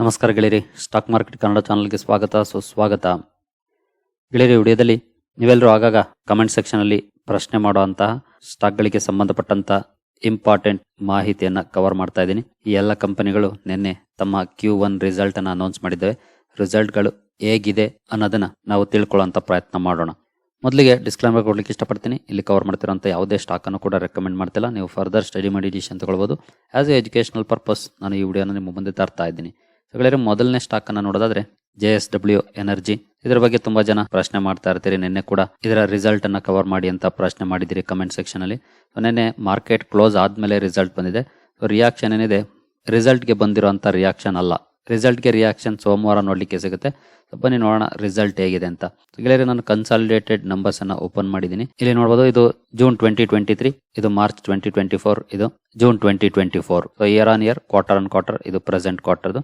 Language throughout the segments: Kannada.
ನಮಸ್ಕಾರ ಗೆಳೆಯರಿ, ಸ್ಟಾಕ್ ಮಾರ್ಕೆಟ್ ಕನ್ನಡ ಚಾನಲ್ಗೆ ಸ್ವಾಗತ, ಸುಸ್ವಾಗತ. ಗೆಳೆಯರಿ ವಿಡಿಯೋದಲ್ಲಿ ನೀವೆಲ್ಲರೂ ಆಗಾಗ ಕಮೆಂಟ್ ಸೆಕ್ಷನಲ್ಲಿ ಪ್ರಶ್ನೆ ಮಾಡುವಂತಹ ಸ್ಟಾಕ್ಗಳಿಗೆ ಸಂಬಂಧಪಟ್ಟಂತ ಇಂಪಾರ್ಟೆಂಟ್ ಮಾಹಿತಿಯನ್ನು ಕವರ್ ಮಾಡ್ತಾ ಇದ್ದೀನಿ. ಈ ಎಲ್ಲ ಕಂಪನಿಗಳು ನಿನ್ನೆ ತಮ್ಮ ಕ್ಯೂ ಒನ್ ರಿಸಲ್ಟ್ ಅನ್ನ ಅನೌನ್ಸ್ ಮಾಡಿದ್ದೇವೆ. ರಿಸಲ್ಟ್ಗಳು ಹೇಗಿದೆ ಅನ್ನೋದನ್ನ ನಾವು ತಿಳ್ಕೊಳ್ಳೋಂಥ ಪ್ರಯತ್ನ ಮಾಡೋಣ. ಮೊದಲಿಗೆ ಡಿಸ್ಕ್ಲೈಮರ್ ಕೊಡ್ಲಿಕ್ಕೆ ಇಷ್ಟಪಡ್ತೀನಿ. ಇಲ್ಲಿ ಕವರ್ ಮಾಡ್ತಿರೋಂಥ ಯಾವುದೇ ಸ್ಟಾಕ್ ಅನ್ನು ಕೂಡ ರೆಕಮೆಂಡ್ ಮಾಡ್ತಿಲ್ಲ. ನೀವು ಫರ್ದರ್ ಸ್ಟಡಿ ಮಾಡಿ ಡಿಸಿಷನ್ ತಗೊಳ್ಬೋದು. ಆಸ್ ಎ ಎಜುಕೇಶನಲ್ ಪರ್ಪಸ್ ನಾನು ಈ ವಿಡಿಯೋನ ನಿಮ್ಮ ಮುಂದೆ ತರ್ತಾ ಇದ್ದೀನಿ. ಗೆಳೆಯರೆ, ಮೊದಲನೇ ಸ್ಟಾಕ್ ಅನ್ನ ನೋಡೋದಾದ್ರೆ ಜೆ ಎಸ್ ಡಬ್ಲ್ಯೂ ಎನರ್ಜಿ ಇದರ ಬಗ್ಗೆ ತುಂಬಾ ಜನ ಪ್ರಶ್ನೆ ಮಾಡ್ತಾ ಇರ್ತೀರಿ. ನಿನ್ನೆ ಕೂಡ ಇದರ ರಿಸಲ್ಟ್ ಅನ್ನ ಕವರ್ ಮಾಡಿ ಅಂತ ಪ್ರಶ್ನೆ ಮಾಡಿದಿರಿ ಕಮೆಂಟ್ ಸೆಕ್ಷನ್ ಅಲ್ಲಿ. ನಿನ್ನೆ ಮಾರ್ಕೆಟ್ ಕ್ಲೋಸ್ ಆದ್ಮೇಲೆ ರಿಸಲ್ಟ್ ಬಂದಿದೆ. ರಿಯಾಕ್ಷನ್ ಏನಿದೆ? ರಿಸಲ್ಟ್ಗೆ ಬಂದಿರುವಂತ ರಿಯಾಕ್ಷನ್ ಅಲ್ಲ. ರಿಸಲ್ಟ್ಗೆ ರಿಯಾಕ್ಷನ್ ಸೋಮವಾರ ನೋಡ್ಲಿಕ್ಕೆ ಸಿಗುತ್ತೆ. ಬನ್ನಿ ನೋಡೋಣ ರಿಸಲ್ಟ್ ಹೇಗಿದೆ ಅಂತ. ಗೆಳೆಯರೆ, ನಾನು ಕನ್ಸಾಲಿಡೇಟೆಡ್ ನಂಬರ್ಸ್ ಅನ್ನ ಓಪನ್ ಮಾಡಿದ್ದೀನಿ. ಇಲ್ಲಿ ನೋಡಬಹುದು ಇದು ಜೂನ್ ಟ್ವೆಂಟಿ ಟ್ವೆಂಟಿ ತ್ರೀ ಇದು ಮಾರ್ಚ್ ಟ್ವೆಂಟಿ ಟ್ವೆಂಟಿ ಫೋರ್ ಇದು June twenty twenty four year on year quarter on quarter ಇದು ಪ್ರೆಸೆಂಟ್ ಕ್ವಾರ್ಟರ್ದು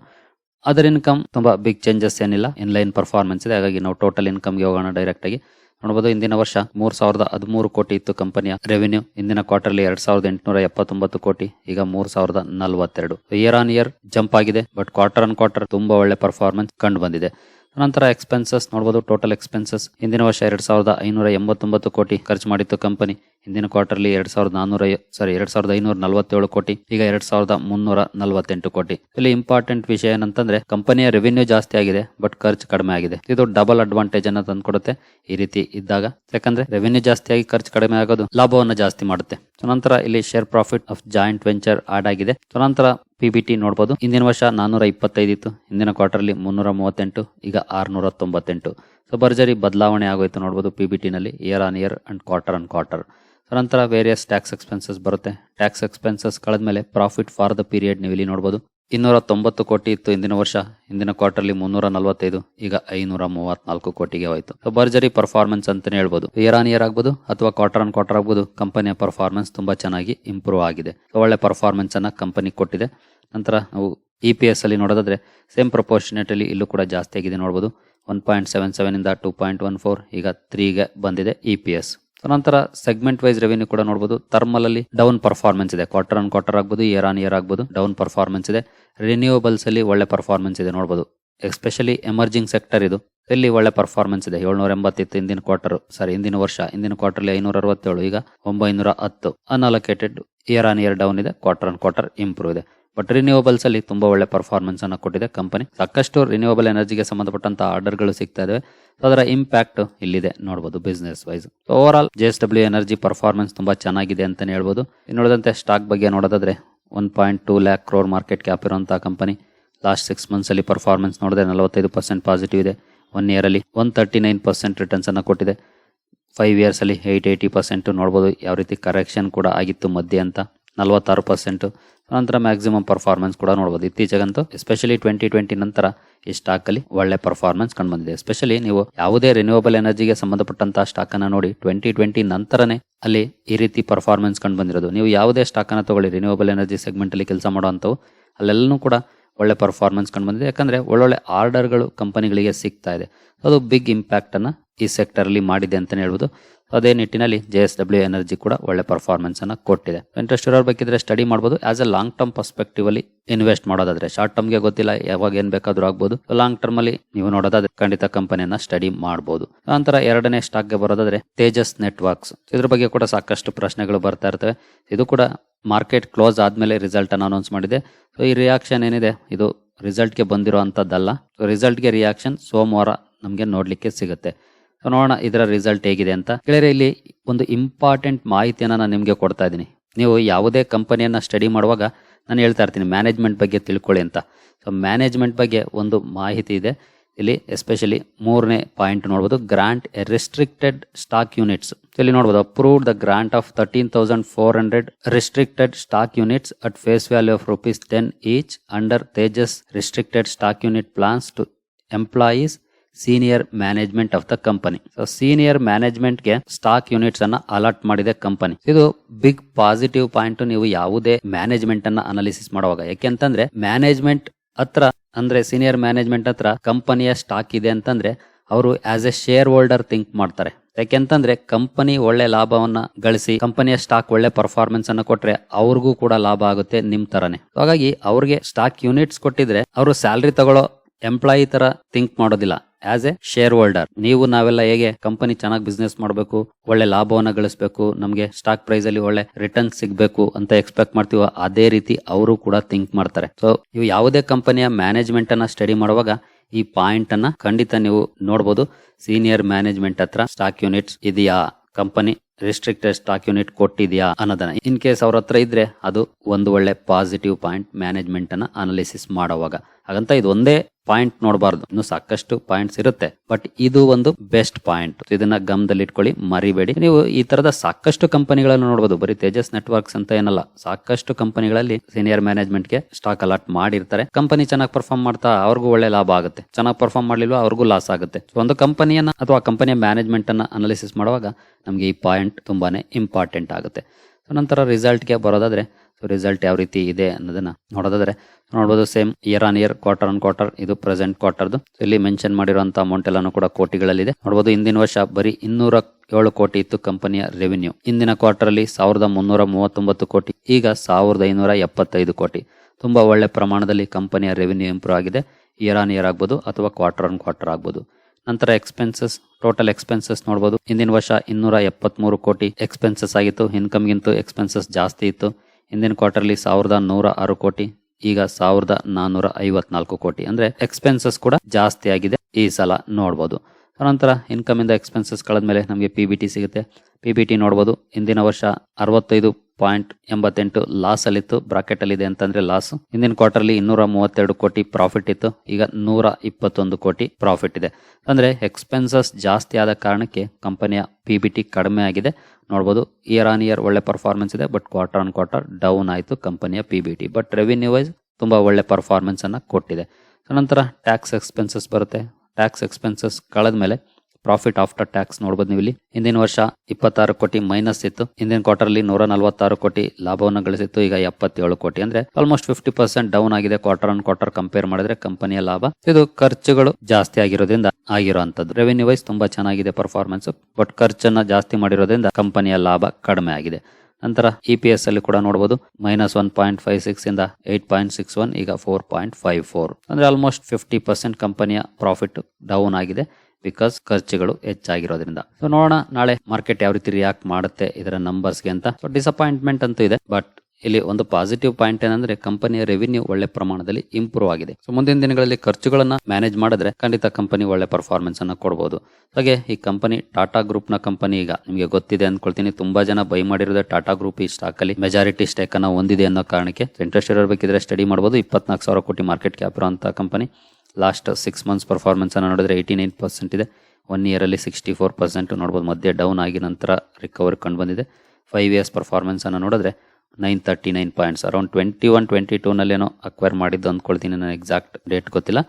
ಅದರ್ ಇನ್ಕಮ್ ತುಂಬಾ ಬಿಗ್ ಚೇಂಜಸ್ ಏನಿಲ್ಲ ಇನ್ ಲೈನ್ ಪರ್ಫಾರ್ಮೆನ್ಸ್ ಇದೆ. ಹಾಗಾಗಿ ನಾವು ಟೋಟಲ್ ಇನ್ಕಮ್ಗೆ ಹೋಗೋಣ ಡೈರೆಕ್ಟ್ ಆಗಿ. ನೋಡಬಹುದು ಇಂದಿನ ವರ್ಷ ಮೂರ್ ಸಾವಿರದ ಹದಿಮೂರು ಕೋಟಿ ಇತ್ತು ಕಂಪನಿಯ ರೆವೆನ್ಯೂ ಇಂದಿನ ಕ್ವಾರ್ಟರ್ಲಿ ಎರಡ್ ಸಾವಿರದ ಎಂಟುನೂರ ಎಪ್ಪತ್ತೊಂಬತ್ತು ಕೋಟಿ, ಈಗ ಮೂರ್ ಸಾವಿರದ ನಲವತ್ತೆರಡು. ಇಯರ್ ಆನ್ ಇಯರ್ ಜಂಪ್ ಆಗಿದೆ ಬಟ್ ಕ್ವಾರ್ಟರ್ ಆನ್ ಕ್ವಾರ್ಟರ್ ತುಂಬಾ ಒಳ್ಳೆ ಪರ್ಫಾರ್ಮೆನ್ಸ್ ಕಂಡು ಬಂದಿದೆ. ನಂತರ ಎಕ್ಸ್ಪೆನ್ಸಸ್ ನೋಡಬಹುದು ಟೋಟಲ್ ಎಕ್ಸ್ಪೆನ್ಸಸ್ ಇಂದಿನ ವರ್ಷ ಎರಡ್ ಸಾವಿರದ ಐನೂರ ಎಂಬತ್ತೊಂಬತ್ತು ಕೋಟಿ ಖರ್ಚು ಮಾಡಿತ್ತು ಕಂಪನಿ. ಇಂದಿನ ಕ್ವಾರ್ಟರ್ಲಿ ಎರಡ್ ಸಾವಿರದ ನಾನೂರ ಸಾರಿ ಎರಡ್ ಸಾವಿರದ ಐನೂರ ನಲವತ್ತೇಳು ಕೋಟಿ, ಈಗ ಎರಡ್ ಸಾವಿರದ ಮುನ್ನೂರ ನಲವತ್ತೆಂಟು ಕೋಟಿ. ಇಲ್ಲಿ ಇಂಪಾರ್ಟೆಂಟ್ ವಿಷಯ ಏನಂತಂದ್ರೆ, ಕಂಪನಿಯ ರೆವಿನ್ಯೂ ಜಾಸ್ತಿ ಆಗಿದೆ ಬಟ್ ಖರ್ಚು ಕಡಿಮೆ ಆಗಿದೆ. ಇದು ಡಬಲ್ ಅಡ್ವಾಂಟೇಜ್ ಅನ್ನ ತಂದ್ಕೊಡುತ್ತೆ ಈ ರೀತಿ ಇದ್ದಾಗ. ಯಾಕಂದ್ರೆ ರೆವಿನ್ಯೂ ಜಾಸ್ತಿ ಆಗಿ ಖರ್ಚು ಕಡಿಮೆ ಆಗೋದು ಲಾಭವನ್ನು ಜಾಸ್ತಿ ಮಾಡುತ್ತೆ. ನಂತರ ಇಲ್ಲಿ share profit of joint venture add ಆಗಿದೆ. ನಂತರ ಪಿಬಿಟಿ ನೋಡಬಹುದು ಹಿಂದಿನ ವರ್ಷ ನಾನೂರ ಇಪ್ಪತ್ತೈದು ಇತ್ತು. ಇಂದಿನ ಕ್ವಾರ್ಟರ್ಲಿ ಮುನ್ನೂರ ಮೂವತ್ತೆಂಟು, ಈಗ ಆರ್ನೂರ ತೊಂಬತ್ತೆಂಟು. ಸೊ ಭರ್ಜರಿ ಬದಲಾವಣೆ ಆಗೋಯ್ತು ನೋಡ್ಬೋದು P B ಟಿನಲ್ಲಿ year on year and quarter on quarter so ನಂತರ ವೇರಿಯಸ್ ಟ್ಯಾಕ್ಸ್ ಎಕ್ಸ್ಪೆನ್ಸಸ್ ಬರುತ್ತೆ. ಟ್ಯಾಕ್ಸ್ ಎಕ್ಸ್ಪೆನ್ಸಸ್ ಕಳೆದ್ಮೇಲೆ ಪ್ರಾಫಿಟ್ ಫಾರ್ ದ ಪೀರಿಯಡ್ ನೀವು ಇಲ್ಲಿ ನೋಡಬಹುದು ಇನ್ನೂರ ತೊಂಬತ್ತು ಕೋಟಿ ಇತ್ತು ಇಂದಿನ ವರ್ಷ. ಇಂದಿನ ಕ್ವಾರ್ಟರ್ಲಿ ಮುನ್ನೂರ ನಲವತ್ತೈದು ಈಗ ಐನೂರ ಮೂವತ್ನಾಲ್ಕು ಕೋಟಿಗೆ ಹೋಯಿತು. ಸೊ ಭರ್ಜರಿ ಪರ್ಫಾರ್ಮೆನ್ಸ್ ಅಂತಲೇ ಹೇಳ್ಬೋದು. ಇಯರ್ ಆನ್ ಇಯರ್ ಆಗ್ಬೋದು ಅಥವಾ ಕ್ವಾರ್ಟರ್ ಆನ್ ಕ್ವಾರ್ಟರ್ ಆಗ್ಬೋದು ಕಂಪನಿಯ ಪರ್ಫಾರ್ಮೆನ್ಸ್ ತುಂಬಾ ಚೆನ್ನಾಗಿ ಇಂಪ್ರೂವ್ ಆಗಿದೆ. ಸೊ ಒಳ್ಳೆ ಪರ್ಫಾರ್ಮೆನ್ಸ್ ಅನ್ನ ಕಂಪನಿ ಕೊಟ್ಟಿದೆ. ನಂತರ ನಾವು ಇ ಪಿ ಎಸ್ ಅಲ್ಲಿ ನೋಡೋದಾದ್ರೆ ಸೇಮ್ ಪ್ರಪೋರ್ಷನೇಟ್ ಅಲ್ಲಿ ಇಲ್ಲೂ ಕೂಡ ಜಾಸ್ತಿ ಆಗಿದೆ ನೋಡ್ಬೋದು. ಒನ್ ಪಾಯಿಂಟ್ ಸೆವೆನ್ ಸೆವೆನ್ ಇಂದ ಟೂ ಪಾಯಿಂಟ್ ಒನ್ ಫೋರ್ ಈಗ ತ್ರೀಗೆ ಬಂದಿದೆ ಇ ಪಿ ಎಸ್ ನಂತರ ಸೆಗ್ಮೆಂಟ್ ವೈಸ್ ರೆವೆನ್ಯೂ ಕೂಡ ನೋಡಬಹುದು ಥರ್ಮಲ್ ಅಲ್ಲಿ ಡೌನ್ ಪರ್ಫಾರ್ಮೆನ್ಸ್ ಇದೆ. ಕ್ವಾರ್ಟರ್ ಆನ್ ಕ್ವಾರ್ಟರ್ ಆಗ್ಬೋದು ಇಯರ್ ಆನ್ ಇಯರ್ ಆಗ್ಬೋದು ಡೌನ್ ಪರ್ಫಾರ್ಮೆನ್ಸ್ ಇದೆ. ರಿನ್ಯೂವಬಲ್ಸ್ ಅಲ್ಲಿ ಒಳ್ಳೆ ಪರ್ಫಾರ್ಮೆನ್ಸ್ ಇದೆ ನೋಡಬಹುದು ಎಸ್ಪೆಷಲಿ ಎಮರ್ಜಿಂಗ್ ಸೆಕ್ಟರ್ ಇದು. ಇಲ್ಲಿ ಒಳ್ಳೆ ಪರ್ಫಾರ್ಮೆನ್ಸ್ ಇದೆ. ಏಳ್ನೂರ ಎಂಬತ್ತಿತ್ತು ಹಿಂದಿನ ಕ್ವಾರ್ಟರ್ ಸಾರಿ ಹಿಂದಿನ ವರ್ಷ ಹಿಂದಿನ ಕ್ವಾರ್ಟರ್ಲಿ ಐನೂರ ಅರವತ್ತೇಳು ಈಗ ಒಂಬೈನೂರ ಹತ್ತು unallocated year on year down ಇದೆ ಕ್ವಾರ್ಟರ್ ಆನ್ ಕ್ವಾರ್ಟರ್ ಇಂಪ್ರೂವ್ ಇದೆ. ಬಟ್ ರಿನ್ಯೂವಬಲ್ಸ್ ಅಲ್ಲಿ ತುಂಬಾ ಒಳ್ಳೆ ಪರ್ಫಾರ್ಮೆನ್ಸ್ ಅನ್ನು ಕೊಟ್ಟಿದೆ ಕಂಪನಿ ಸಾಕಷ್ಟು ರಿನ್ಯೂವಬಲ್ ಎನರ್ಜಿಗೆ ಸಂಬಂಧಪಟ್ಟಂತ ಆರ್ಡರ್ಗಳು ಸಿಗ್ತಾ ಇದಾವೆ. ಅದರ ಇಂಪ್ಯಾಕ್ಟ್ ಇಲ್ಲಿದೆ ನೋಡಬಹುದು business wise over all J S W energy performance ತುಂಬಾ ಚೆನ್ನಾಗಿದೆ ಅಂತಾನೆ ಇನ್ನು ನೋಡಿದಂತೆ ಸ್ಟಾಕ್ ಬಗ್ಗೆ ನೋಡೋದಾದ್ರೆ one point two lakh crore market cap ಇರುವಂತಹ ಕಂಪನಿ ಲಾಸ್ಟ್ ಸಿಕ್ಸ್ ಮಂತ್ಸ್ ಅಲ್ಲಿ ಪರ್ಫಾರ್ಮೆನ್ಸ್ ನೋಡಿದ್ರೆ ನಲವತ್ತೈದು ಪರ್ಸೆಂಟ್ ಪಾಸಿಟಿವ್ ಇದೆ. ಒನ್ ಇಯರ್ ಅಲ್ಲಿ one thirty nine percent returns ಅನ್ನ ಕೊಟ್ಟಿದೆ. ಫೈವ್ ಇಯರ್ಸ್ ಅಲ್ಲಿ ಏಯ್ಟ್ ಏಯ್ಟಿ ಪರ್ಸೆಂಟ್ ನೋಡಬಹುದು ಯಾವ ರೀತಿ ಕರೆಕ್ಷನ್ ಕೂಡ ಆಗಿತ್ತು ಮಧ್ಯೆ ಅಂತ. ನಲವತ್ತಾರು ಪರ್ಸೆಂಟ್. ನಂತರ ಮ್ಯಾಕ್ಸಿಮಮ್ ಪರ್ಫಾರ್ಮೆನ್ಸ್ ಕೂಡ ನೋಡ್ಬೋದು. ಇತ್ತೀಚೆಗಂತೂ ಎಸ್ಪೆಷಲಿ ಟ್ವೆಂಟಿ ಟ್ವೆಂಟಿ ನಂತರ ಈ ಸ್ಟಾಕಲ್ಲಿ ಒಳ್ಳೆ ಪರ್ಫಾರ್ಮೆನ್ಸ್ ಕಂಡುಬಂದಿದೆ. ಎಸ್ಪೆಷಲಿ ನೀವು ಯಾವುದೇ ರಿನ್ಯೂವಬಲ್ ಎನರ್ಜಿಗೆ ಸಂಬಂಧಪಟ್ಟಂತಹ ಸ್ಟಾಕ್ ಅನ್ನ ನೋಡಿ ಟ್ವೆಂಟಿ ಟ್ವೆಂಟಿ ನಂತರನೇ ಅಲ್ಲಿ ಈ ರೀತಿ ಪರ್ಫಾರ್ಮೆನ್ಸ್ ಕಂಡು ಬಂದಿರೋದು ನೀವು ಯಾವುದೇ ಸ್ಟಾಕ್ ಅನ್ನ ತಗೊಳ್ಳಿ ರಿನ್ಯೂವಬಲ್ ಎನರ್ಜಿ ಸೆಗ್ಮೆಂಟ್ ಅಲ್ಲಿ ಕೆಲಸ ಮಾಡುವಂಥವು ಅಲ್ಲೆಲ್ಲೂ ಕೂಡ ಒಳ್ಳೆ ಪರ್ಫಾರ್ಮೆನ್ಸ್ ಕಂಡು ಬಂದಿದೆ ಯಾಕಂದ್ರೆ ಒಳ್ಳೊಳ್ಳೆ ಆರ್ಡರ್ಗಳು ಕಂಪನಿಗಳಿಗೆ ಸಿಗ್ತಾ ಇದೆ. ಅದು ಬಿಗ್ ಇಂಪ್ಯಾಕ್ಟ್ ಅನ್ನ ಈ ಸೆಕ್ಟರ್ ಅಲ್ಲಿ ಮಾಡಿದೆ ಅಂತಲೇ ಹೇಳ್ಬೋದು. ಅದೇ ನಿಟ್ಟಿನಲ್ಲಿ ಜೆ ಎಸ್ ಡಬ್ಲ್ಯೂ ಎನರ್ಜಿ ಕೂಡ ಒಳ್ಳೆ ಪರ್ಫಾರ್ಮೆನ್ಸ್ ಅನ್ನ ಕೊಟ್ಟಿದೆ. ಇಂಟ್ರೆಸ್ಟ್ ಇರೋರು ಬೇಕಿದ್ರೆ ಸ್ಟಡಿ ಮಾಡಬಹುದು as a long term perspective ಅಲ್ಲಿ ಇನ್ವೆಸ್ಟ್ ಮಾಡೋದಾದ್ರೆ ಶಾರ್ಟ್ ಟರ್ಮ್ಗೆ ಗೊತ್ತಿಲ್ಲ, ಯಾವಾಗ ಏನ್ ಬೇಕಾದ್ರೂ ಆಗ್ಬೋದು. ಲಾಂಗ್ ಟರ್ಮ್ ಅಲ್ಲಿ ನೀವು ನೋಡೋದಾದ್ರೆ ಖಂಡಿತ ಕಂಪನಿಯನ್ನ ಸ್ಟಡಿ ಮಾಡಬಹುದು ನಂತರ ಎರಡನೇ ಸ್ಟಾಕ್ಗೆ ಬರೋದಾದ್ರೆ ತೇಜಸ್ ನೆಟ್ವರ್ಕ್ಸ್ ಇದ್ರ ಬಗ್ಗೆ ಕೂಡ ಸಾಕಷ್ಟು ಪ್ರಶ್ನೆಗಳು ಬರ್ತಾ ಇರ್ತವೆ. ಇದು ಕೂಡ ಮಾರ್ಕೆಟ್ ಕ್ಲೋಸ್ ಆದ್ಮೇಲೆ ರಿಸಲ್ಟ್ ಅನ್ನು ಅನೌನ್ಸ್ ಮಾಡಿದೆ. ಸೊ ಈ ರಿಯಾಕ್ಷನ್ ಏನಿದೆ? ಇದು ರಿಸಲ್ಟ್ಗೆ ಬಂದಿರುವಂತದ್ದಲ್ಲ ಸೊ ರಿಸಲ್ಟ್ಗೆ ರಿಯಾಕ್ಷನ್ ಸೋಮವಾರ ನಮಗೆ ನೋಡಲಿಕ್ಕೆ ಸಿಗುತ್ತೆ. ನೋಡೋಣ ಇದರ ರಿಸಲ್ಟ್ ಹೇಗಿದೆ ಅಂತ. ಗೆಳೆಯರೆ, ಇಲ್ಲಿ ಒಂದು ಇಂಪಾರ್ಟೆಂಟ್ ಮಾಹಿತಿಯನ್ನು ನಾನು ನಿಮಗೆ ಕೊಡ್ತಾ ಇದ್ದೀನಿ. ನೀವು ಯಾವುದೇ ಕಂಪನಿಯನ್ನು ಸ್ಟಡಿ ಮಾಡುವಾಗ ನಾನು ಹೇಳ್ತಾ ಇರ್ತೀನಿ ಮ್ಯಾನೇಜ್ಮೆಂಟ್ ಬಗ್ಗೆ ತಿಳ್ಕೊಳ್ಳಿ ಅಂತ. ಸೊ ಮ್ಯಾನೇಜ್ಮೆಂಟ್ ಬಗ್ಗೆ ಒಂದು ಮಾಹಿತಿ ಇದೆ. ಇಲ್ಲಿ ಎಸ್ಪೆಷಲಿ ಮೂರನೇ ಪಾಯಿಂಟ್ ನೋಡ್ಬೋದು ಗ್ರಾಂಟ್ ರೆಸ್ಟ್ರಿಕ್ಟೆಡ್ ಸ್ಟಾಕ್ ಯೂನಿಟ್ಸ್ ಇಲ್ಲಿ ನೋಡಬಹುದು approved the grant of thirteen thousand four hundred restricted stock units at face value of rupees ten each under Tejas restricted stock unit plans to employees senior management of the company so senior ಮ್ಯಾನೇಜ್ಮೆಂಟ್ಗೆ stock units ಅನ್ನ ಅಲಾಟ್ ಮಾಡಿದೆ ಕಂಪನಿ ಇದು ಬಿಗ್ ಪಾಸಿಟಿವ್ ಪಾಯಿಂಟ್ ನೀವು ಯಾವುದೇ ಮ್ಯಾನೇಜ್ಮೆಂಟ್ ಅನ್ನ ಅನಾಲಿಸಿಸ್ ಮಾಡುವಾಗ. ಯಾಕೆಂತಂದ್ರೆ ಮ್ಯಾನೇಜ್ಮೆಂಟ್ ಹತ್ರ, ಅಂದ್ರೆ ಸೀನಿಯರ್ ಮ್ಯಾನೇಜ್ಮೆಂಟ್ ಹತ್ರ ಕಂಪನಿಯ ಸ್ಟಾಕ್ ಇದೆ ಅಂತಂದ್ರೆ, ಅವರು as a shareholder think ಮಾಡ್ತಾರೆ ಯಾಕೆಂತಂದ್ರೆ ಕಂಪನಿ ಒಳ್ಳೆ ಲಾಭವನ್ನ ಗಳಿಸಿ ಕಂಪನಿಯ ಸ್ಟಾಕ್ ಒಳ್ಳೆ ಪರ್ಫಾರ್ಮೆನ್ಸ್ ಅನ್ನ ಕೊಟ್ರೆ ಅವ್ರಿಗೂ ಕೂಡ ಲಾಭ ಆಗುತ್ತೆ ನಿಮ್ ತರನೇ. ಹಾಗಾಗಿ ಅವ್ರಿಗೆ ಸ್ಟಾಕ್ ಯೂನಿಟ್ಸ್ ಕೊಟ್ಟಿದ್ರೆ, ಅವರು ಸ್ಯಾಲ್ರಿ ತಗೊಳ್ಳೋ ಎಂಪ್ಲಾಯಿ ತರ ಥಿಂಕ್ ಮಾಡೋದಿಲ್ಲ. ಆಸ್ ಎ ಶೇರ್ ಹೋಲ್ಡರ್ ನೀವು ನಾವೆಲ್ಲ ಹೇಗೆ ಕಂಪನಿ ಚೆನ್ನಾಗಿ ಬಿಸ್ನೆಸ್ ಮಾಡಬೇಕು, ಒಳ್ಳೆ ಲಾಭವನ್ನ ಗಳಿಸಬೇಕು, ನಮಗೆ ಸ್ಟಾಕ್ ಪ್ರೈಸ್ ಅಲ್ಲಿ ಒಳ್ಳೆ ರಿಟರ್ನ್ ಸಿಗಬೇಕು ಅಂತ ಎಕ್ಸ್ಪೆಕ್ಟ್ ಮಾಡ್ತೀವೋ ಅದೇ ರೀತಿ ಅವರು ಕೂಡ ಥಿಂಕ್ ಮಾಡ್ತಾರೆ. ಸೊ ನೀವು ಯಾವುದೇ ಕಂಪನಿಯ ಮ್ಯಾನೇಜ್ಮೆಂಟ್ ಅನ್ನ ಸ್ಟಡಿ ಮಾಡುವಾಗ ಈ ಪಾಯಿಂಟ್ ಅನ್ನ ಖಂಡಿತ ನೀವು ನೋಡಬಹುದು ಸೀನಿಯರ್ ಮ್ಯಾನೇಜ್ಮೆಂಟ್ ಹತ್ರ ಸ್ಟಾಕ್ ಯೂನಿಟ್ಸ್ ಇದೆಯಾ? ಕಂಪನಿ ರಿಸ್ಟ್ರಿಕ್ಟೆಡ್ ಸ್ಟಾಕ್ ಯೂನಿಟ್ ಕೊಟ್ಟಿದ್ಯಾ? ಅನ್ನೋದನ್ನ. ಇನ್ ಕೇಸ್ ಅವ್ರ ಹತ್ರ ಇದ್ರೆ ಅದು ಒಂದು ಒಳ್ಳೆ ಪಾಸಿಟಿವ್ ಪಾಯಿಂಟ್ ಮ್ಯಾನೇಜ್ಮೆಂಟ್ ಅನ್ನ ಅನಾಲಿಸಿಸ್ ಮಾಡುವಾಗ. ಹಾಗಂತ ಇದು ಒಂದೇ ಪಾಯಿಂಟ್ ನೋಡಬಾರ್ದು. ಇನ್ನು ಸಾಕಷ್ಟು ಪಾಯಿಂಟ್ಸ್ ಇರುತ್ತೆ. ಬಟ್ ಇದು ಒಂದು ಬೆಸ್ಟ್ ಪಾಯಿಂಟ್. ಇದನ್ನ ಗಮನದಲ್ಲಿ ಇಟ್ಕೊಳ್ಳಿ, ಮರಿಬೇಡಿ. ನೀವು ಈ ತರದ ಸಾಕಷ್ಟು ಕಂಪನಿಗಳನ್ನು ನೋಡಬಹುದು ಬರೀ ತೇಜಸ್ ನೆಟ್ವರ್ಕ್ಸ್ ಅಂತ ಏನಲ್ಲ. ಸಾಕಷ್ಟು ಕಂಪನಿಗಳಲ್ಲಿ ಸೀನಿಯರ್ ಮ್ಯಾನೇಜ್ಮೆಂಟ್ಗೆ ಸ್ಟಾಕ್ ಅಲಾಟ್ ಮಾಡಿರ್ತಾರೆ. ಕಂಪನಿ ಚೆನ್ನಾಗಿ ಪರ್ಫಾರ್ಮ್ ಮಾಡ್ತಾ ಅವ್ರಿಗೂ ಒಳ್ಳೆ ಲಾಭ ಆಗುತ್ತೆ. ಚೆನ್ನಾಗಿ ಪರ್ಫಾರ್ಮ್ ಮಾಡ್ಲಿಲ್ವಾ ಅವ್ರಿಗೂ ಲಾಸ್ ಆಗುತ್ತೆ. ಒಂದು ಕಂಪನಿಯನ್ನ ಅಥವಾ ಕಂಪನಿಯ ಮ್ಯಾನೇಜ್ಮೆಂಟ್ ಅನ್ನ ಅನಾಲಿಸಿಸ್ ಮಾಡುವಾಗ ನಮಗೆ ಈ ಪಾಯಿಂಟ್ ತುಂಬಾನೇ ಇಂಪಾರ್ಟೆಂಟ್ ಆಗುತ್ತೆ. ಸೊ ನಂತರ ರಿಸಲ್ಟ್ಗೆ ಬರೋದಾದ್ರೆ ಸೊ ರಿಸಲ್ಟ್ ಯಾವ ರೀತಿ ಇದೆ ಅನ್ನೋದನ್ನ ನೋಡೋದಾದ್ರೆ ನೋಡ್ಬೋದು same year on year quarter on quarter ಇದು ಪ್ರೆಸೆಂಟ್ ಕ್ವಾರ್ಟರ್ದು ಇಲ್ಲಿ ಮೆನ್ಷನ್ ಮಾಡಿರುವಂತಹ ಅಮೌಂಟ್ ಎಲ್ಲಾನು ಕೂಡ ಕೋಟಿಗಳಲ್ಲಿದೆ. ನೋಡಬಹುದು ಹಿಂದಿನ ವರ್ಷ ಬರೀ ಇನ್ನೂರ ಏಳು ಕೋಟಿ ಇತ್ತು ಕಂಪನಿಯ ರೆವಿನ್ಯೂ ಇಂದಿನ ಕ್ವಾರ್ಟರ್ ಅಲ್ಲಿ ಸಾವಿರದ ಮುನ್ನೂರ ಮೂವತ್ತೊಂಬತ್ತು ಕೋಟಿ, ಈಗ ಸಾವಿರದ ಐನೂರ ಎಪ್ಪತ್ತೈದು ಕೋಟಿ. ತುಂಬಾ ಒಳ್ಳೆ ಪ್ರಮಾಣದಲ್ಲಿ ಕಂಪನಿಯ ರೆವಿನ್ಯೂ ಇಂಪ್ರೂವ್ ಆಗಿದೆ. ಇಯರ್ ಆನ್ ಇಯರ್ ಆಗ್ಬೋದು ಅಥವಾ ಕ್ವಾರ್ಟರ್ ಆನ್ ಕ್ವಾರ್ಟರ್ ಆಗ್ಬೋದು. ನಂತರ ಎಕ್ಸ್ಪೆನ್ಸಸ್ ಟೋಟಲ್ ಎಕ್ಸ್ಪೆನ್ಸಸ್ ನೋಡಬಹುದು ಇಂದಿನ ವರ್ಷ ಇನ್ನೂರ ಎಪ್ಪತ್ಮೂರು ಕೋಟಿ ಎಕ್ಸ್ಪೆನ್ಸಸ್ ಆಗಿತ್ತು. ಇನ್ಕಮ್ಗಿಂತ ಎಕ್ಸ್ಪೆನ್ಸಸ್ ಜಾಸ್ತಿ ಇತ್ತು. ಇಂದಿನ ಕ್ವಾರ್ಟರ್ಲಿ ಸಾವಿರದ ನೂರ ಆರು ಕೋಟಿ, ಈಗ ಸಾವಿರದ ನಾನ್ನೂರ ಐವತ್ನಾಲ್ಕು ಕೋಟಿ. ಅಂದ್ರೆ ಎಕ್ಸ್ಪೆನ್ಸಸ್ ಕೂಡ ಜಾಸ್ತಿ ಆಗಿದೆ ಈ ಸಲ ನೋಡಬಹುದು ನಂತರ ಇನ್ಕಮ್ ಇಂದ ಎಕ್ಸ್ಪೆನ್ಸಸ್ ಕಳೆದ್ಮೇಲೆ ನಮಗೆ ಪಿ ಬಿ ಟಿ ಸಿಗುತ್ತೆ. ಪಿ ಬಿ ಟಿ ನೋಡ್ಬೋದು. ಹಿಂದಿನ ವರ್ಷ ಅರವತ್ತೈದು ಪಾಯಿಂಟ್ ಎಂಬತ್ತೆಂಟು ಲಾಸ್ ಅಲ್ಲಿತ್ತು. ಬ್ರಾಕೆಟ್ ಅಲ್ಲಿ ಇದೆ ಅಂತಂದ್ರೆ ಲಾಸ್ ಹಿಂದಿನ ಕ್ವಾರ್ಟರ್ಲಿ ಇನ್ನೂರ ಮೂವತ್ತೆರಡು ಕೋಟಿ ಪ್ರಾಫಿಟ್ ಇತ್ತು. ಈಗ ನೂರ ಇಪ್ಪತ್ತೊಂದು ಕೋಟಿ ಪ್ರಾಫಿಟ್ ಇದೆ. ಅಂದ್ರೆ ಎಕ್ಸ್ಪೆನ್ಸಸ್ ಜಾಸ್ತಿ ಆದ ಕಾರಣಕ್ಕೆ ಕಂಪನಿಯ ಪಿ ಬಿ ಟಿ ಕಡಿಮೆ ಆಗಿದೆ. ನೋಡ್ಬೋದು ಇಯರ್ ಆನ್ ಇಯರ್ ಒಳ್ಳೆ ಪರ್ಫಾರ್ಮೆನ್ಸ್ ಇದೆ but quarter on quarter down ಆಯಿತು ಕಂಪನಿಯ P B T but revenue wise ತುಂಬಾ ಒಳ್ಳೆ ಪರ್ಫಾರ್ಮೆನ್ಸ್ ಅನ್ನ ಕೊಟ್ಟಿದೆ. ನಂತರ ಟ್ಯಾಕ್ಸ್ ಎಕ್ಸ್ಪೆನ್ಸಸ್ ಬರುತ್ತೆ. ಟ್ಯಾಕ್ಸ್ ಎಕ್ಸ್ಪೆನ್ಸಸ್ ಕಳೆದ ಮೇಲೆ ಪ್ರಾಫಿಟ್ ಆಫ್ಟರ್ ಟ್ಯಾಕ್ಸ್ ನೋಡ್ಬೋದು ನೀವು ಇಲ್ಲಿ. ಹಿಂದಿನ ವರ್ಷ ಇಪ್ಪತ್ತಾರು ಕೋಟಿ ಮೈನಸ್ ಇತ್ತು. ಹಿಂದಿನ ಕ್ವಾರ್ಟರ್ ಅಲ್ಲಿ ನೂರ ನಲವತ್ತಾರು ಕೋಟಿ ಲಾಭವನ್ನು ಗಳಿಸಿತ್ತು. ಈಗ ಎಪ್ಪತ್ತೇಳು ಕೋಟಿ ಅಂದ್ರೆ ಆಲ್ಮೋಸ್ಟ್ ಫಿಫ್ಟಿ ಪರ್ಸೆಂಟ್ ಡೌನ್ ಆಗಿದೆ ಕ್ವಾರ್ಟರ್ ಆನ್ ಕ್ವಾರ್ಟರ್ ಕಂಪೇರ್ ಮಾಡಿದ್ರೆ ಕಂಪನಿಯ ಲಾಭ. ಇದು ಖರ್ಚುಗಳು ಜಾಸ್ತಿ ಆಗಿರೋದ್ರಿಂದ ಆಗಿರುವಂತದ್ದು ರೆವೆನ್ಯೂ ವೈಸ್ ತುಂಬಾ ಚೆನ್ನಾಗಿದೆ ಪರ್ಫಾರ್ಮೆನ್ಸ್ ಬಟ್ ಖರ್ಚನ್ನ ಜಾಸ್ತಿ ಮಾಡಿರೋದ್ರಿಂದ ಕಂಪನಿಯ ಲಾಭ ಕಡಿಮೆ ಆಗಿದೆ. ನಂತರ ಇ ಪಿ ಎಸ್ ಅಲ್ಲಿ ಕೂಡ ನೋಡಬಹುದು minus one point five six ಇಂದ ಏಟ್ ಪಾಯಿಂಟ್ ಸಿಕ್ಸ್ ಒನ್, ಈಗ ಫೋರ್ ಪಾಯಿಂಟ್ ಫೈವ್ ಫೋರ್. ಅಂದ್ರೆ ಆಲ್ಮೋಸ್ಟ್ ಫಿಫ್ಟಿ ಪರ್ಸೆಂಟ್ ಕಂಪನಿಯ ಪ್ರಾಫಿಟ್ ಡೌನ್ ಆಗಿದೆ ಬಿಕಾಸ್ ಖರ್ಚುಗಳು ಹೆಚ್ಚಾಗಿರೋದ್ರಿಂದ. ಸೊ ನೋಡೋಣ ನಾಳೆ ಮಾರ್ಕೆಟ್ ಯಾವ ರೀತಿ ರಿಯಾಕ್ಟ್ ಮಾಡುತ್ತೆ ಇದರ ನಂಬರ್ಸ್ಗೆ ಅಂತ. ಸೊ ಡಿಸಪಾಯಿಂಟ್ಮೆಂಟ್ ಅಂತೂ ಇದೆ ಬಟ್ ಇಲ್ಲಿ ಒಂದು ಪಾಸಿಟಿವ್ ಪಾಯಿಂಟ್ ಏನಂದ್ರೆ ಕಂಪನಿಯ ರೆವಿನ್ಯೂ ಒಳ್ಳೆ ಪ್ರಮಾಣದಲ್ಲಿ ಇಂಪ್ರೂವ್ ಆಗಿದೆ. ಸೊ ಮುಂದಿನ ದಿನಗಳಲ್ಲಿ ಖರ್ಚುಗಳನ್ನ ಮ್ಯಾನೇಜ್ ಮಾಡಿದ್ರೆ ಖಂಡಿತ ಕಂಪನಿ ಒಳ್ಳೆ ಪರ್ಫಾರ್ಮೆನ್ಸ್ ಅನ್ನ ಕೊಡಬಹುದು ಹಾಗೆ ಈ ಕಂಪನಿ ಟಾಟಾ ಗ್ರೂಪ್ನ ಕಂಪನಿ ಈಗ ನಿಮಗೆ ಗೊತ್ತಿದೆ ಅನ್ಕೊಳ್ತೀನಿ. ತುಂಬಾ ಜನ ಬೈ ಮಾಡಿರೋದೇ ಟಾಟಾ ಗ್ರೂಪ್ ಈ ಸ್ಟಾಕ್ ಅಲ್ಲಿ. ಮೆಜಾರಿಟಿ ಸ್ಟೇಕ್ ಅನ್ನ ಹೊಂದಿದೆ ಅನ್ನೋ ಕಾರಣಕ್ಕೆ ಇಂಟ್ರೆಸ್ಟ್ ಇರಬೇಕಿದ್ರೆ ಸ್ಟಡಿ ಮಾಡಬಹುದು ಇಪ್ಪತ್ನಾಲ್ಕು ಸಾವಿರ ಕೋಟಿ ಮಾರ್ಕೆಟ್ ಕ್ಯಾಪ್ ಅಂತ company last six months performance ಅನ್ನು ನೋಡಿದ್ರೆ ಏಯ್ಟಿ ನೈನ್ ಪರ್ಸೆಂಟ್ ಇದೆ. ಒನ್ ಇಯರಲ್ಲಿ ಸಿಕ್ಸ್ಟಿ ಫೋರ್ ಪರ್ಸೆಂಟ್ ನೋಡ್ಬೋದು. ಮಧ್ಯೆ ಡೌನ್ ಆಗಿ ನಂತರ ರಿಕವರಿ ಕಂಡು ಬಂದಿದೆ. ಫೈವ್ ಇಯರ್ಸ್ ಪರ್ಫಾರ್ಮೆನ್ಸ್ ಅನ್ನು ನೋಡಿದ್ರೆ nine thirty nine points around twenty one twenty ಟೂನಲ್ಲೇನೋ acquire ಮಾಡಿದ್ದು ಅಂದ್ಕೊಳ್ತೀನಿ ನನಗೆ ಎಕ್ಸಾಕ್ಟ್ ಡೇಟ್ ಗೊತ್ತಿಲ್ಲ.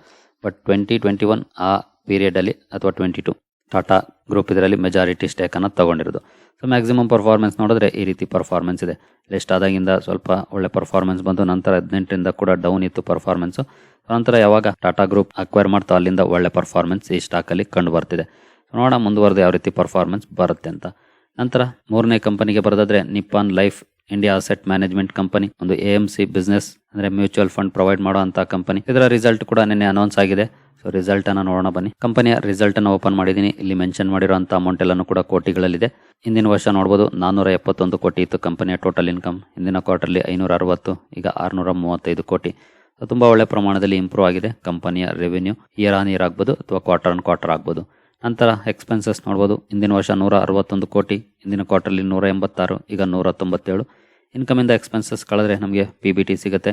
ಬಟ್ ಟ್ವೆಂಟಿ ಟ್ವೆಂಟಿ ಒನ್ ಆ ಪೀರಿಯಡಲ್ಲಿ ಅಥವಾ ಟ್ವೆಂಟಿ ಟು ಟಾಟಾ ಗ್ರೂಪ್ ಇದರಲ್ಲಿ ಮೆಜಾರಿಟಿ ಸ್ಟೇಕನ್ನು ತಗೊಂಡಿರೋದು. ಸೊ ಮ್ಯಾಕ್ಸಿಮಮ್ ಪರ್ಫಾರ್ಮೆನ್ಸ್ ನೋಡಿದ್ರೆ ಈ ರೀತಿ ಪರ್ಫಾರ್ಮೆನ್ಸ್ ಇದೆ. ಲಿಸ್ಟ್ ಆದಾಗಿಂದ ಸ್ವಲ್ಪ ಒಳ್ಳೆ ಪರ್ಫಾರ್ಮೆನ್ಸ್ ಬಂದು ನಂತರ ಹದಿನೆಂಟರಿಂದ ಕೂಡ ಡೌನ್ ಇತ್ತು ಪರ್ಫಾರ್ಮೆನ್ಸು ನಂತರ ಯಾವಾಗ ಟಾಟಾ ಗ್ರೂಪ್ ಅಕ್ವೈರ್ ಮಾಡ್ತಾ ಅಲ್ಲಿಂದ ಒಳ್ಳೆ ಪರ್ಫಾರ್ಮೆನ್ಸ್ ಈ ಸ್ಟಾಕಲ್ಲಿ ಕಂಡು ಬರ್ತಿದೆ. ನೋಡೋಣ ಮುಂದುವರೆದು ಯಾವ ರೀತಿ ಪರ್ಫಾರ್ಮೆನ್ಸ್ ಬರುತ್ತೆ ಅಂತ. ನಂತರ ಮೂರನೇ ಕಂಪನಿಗೆ ಬರೋದಾದ್ರೆ Nippon life India asset management company ಒಂದು ಎ ಎಂ ಸಿ ಬಿಸ್ನೆಸ್ ಅಂದ್ರೆ ಮ್ಯೂಚುವಲ್ ಫಂಡ್ ಪ್ರೊವೈಡ್ ಮಾಡುವಂತ ಕಂಪನಿ ಇದರ ರಿಸಲ್ಟ್ ಕೂಡ ನಿನ್ನೆ ಅನೌನ್ಸ್ ಆಗಿದೆ. ಸೊ ರಿಸಲ್ಟ್ ಅನ್ನ ನೋಡೋಣ ಬನ್ನಿ. ಕಂಪನಿಯ ರಿಸಲ್ಟ್ ಅನ್ನು ಓಪನ್ ಮಾಡಿದೀನಿ ಇಲ್ಲಿ ಮೆನ್ಷನ್ ಮಾಡಿರುವಂತ ಅಮೌಂಟ್ ಎಲ್ಲಾನು ಕೂಡ ಕೋಟಿಗಳಲ್ಲಿದೆ. ಹಿಂದಿನ ವರ್ಷ ನೋಡಬಹುದು ನಾನೂರ ಎಪ್ಪತ್ತೊಂದು ಕೋಟಿ ಇತ್ತು ಕಂಪನಿಯ ಟೋಟಲ್ ಇನ್ಕಮ್ ಹಿಂದಿನ ಕ್ವಾರ್ಟರ್ಲಿ ಐನೂರ ಅರವತ್ತು ಈಗ ಆರ್ನೂರ ಮೂವತ್ತೈದು ಕೋಟಿ ತುಂಬಾ ಒಳ್ಳೆ ಪ್ರಮಾಣದಲ್ಲಿ ಇಂಪ್ರೂವ್ ಆಗಿದೆ ಕಂಪನಿಯ ರೆವೆನ್ಯೂ ಇಯರ್ ಆನ್ ಇಯರ್ ಆಗ್ಬೋದು ಅಥವಾ ಕ್ವಾರ್ಟರ್ ಆನ್ ಕ್ವಾರ್ಟರ್ ಆಗ್ಬೋದು. ನಂತರ ಎಕ್ಸ್ಪೆನ್ಸಸ್ ನೋಡ್ಬೋದು. ಇಂದಿನ ವರ್ಷ ನೂರ ಅರವತ್ತೊಂದು ಕೋಟಿ, ಇಂದಿನ ಕ್ವಾರ್ಟರ್ಲಿ ನೂರ ಎಂಬತ್ತಾರು ಈಗ ನೂರ ತೊಂಬತ್ತೇಳು ಇನ್ಕಮಿಂದ ಎಕ್ಸ್ಪೆನ್ಸಸ್ ಕಳೆದ್ರೆ ನಮಗೆ ಪಿ ಬಿ ಟಿ ಸಿಗುತ್ತೆ.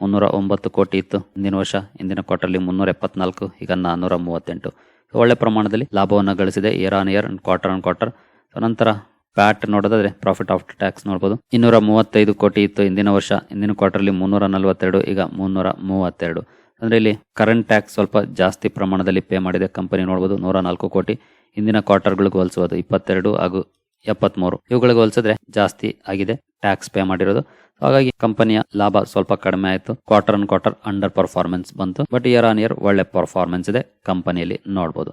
ಮುನ್ನೂರ ಒಂಬತ್ತು ಕೋಟಿ ಇತ್ತು ಇಂದಿನ ವರ್ಷ, ಇಂದಿನ ಕ್ವಾರ್ಟರ್ಲಿ ಮುನ್ನೂರ ಎಪ್ಪತ್ನಾಲ್ಕು ಈಗ ನಾನ್ನೂರ ಮೂವತ್ತೆಂಟು ಒಳ್ಳೆ ಪ್ರಮಾಣದಲ್ಲಿ ಲಾಭವನ್ನು ಗಳಿಸಿದೆ year on year quarter on quarter ನಂತರ ಪ್ಯಾಟ್ ನೋಡೋದಾದ್ರೆ ಪ್ರಾಫಿಟ್ ಆಫ್ಟರ್ ಟ್ಯಾಕ್ಸ್ ನೋಡ್ಬೋದು. ಇನ್ನೂರ ಮೂವತ್ತೈದು ಕೋಟಿ ಇತ್ತು ಇಂದಿನ ವರ್ಷ, ಇಂದಿನ ಕ್ವಾರ್ಟರ್ಲಿ ಮುನ್ನೂರ ನಲವತ್ತೆರಡು ಈಗ ಮುನ್ನೂರ ಮೂವತ್ತೆರಡು ಅಂದ್ರೆ ಇಲ್ಲಿ ಕರೆಂಟ್ ಟ್ಯಾಕ್ಸ್ ಸ್ವಲ್ಪ ಜಾಸ್ತಿ ಪ್ರಮಾಣದಲ್ಲಿ ಪೇ ಮಾಡಿದೆ ಕಂಪನಿ ನೋಡ್ಬೋದು, ನೂರ ನಾಲ್ಕು ಕೋಟಿ. ಹಿಂದಿನ ಕ್ವಾರ್ಟರ್ಗಳಿಗೆ ಹೋಲಿಸುವುದು ಇಪ್ಪತ್ತೆರಡು ಹಾಗೂ ಎಪ್ಪತ್ಮೂರು. ಇವುಗಳಿಗೆ ಹೋಲಿಸಿದ್ರೆ ಜಾಸ್ತಿ ಆಗಿದೆ ಟ್ಯಾಕ್ಸ್ ಪೇ ಮಾಡಿರೋದು. ಹಾಗಾಗಿ ಕಂಪನಿಯ ಲಾಭ ಸ್ವಲ್ಪ ಕಡಿಮೆ ಆಯಿತು. Quarter on quarter under performance ಬಂತು. ಬಟ್ ಇಯರ್ ಆನ್ ಇಯರ್ ಒಳ್ಳೆ ಪರ್ಫಾರ್ಮೆನ್ಸ್ ಇದೆ ಕಂಪನಿಯಲ್ಲಿ ನೋಡ್ಬೋದು.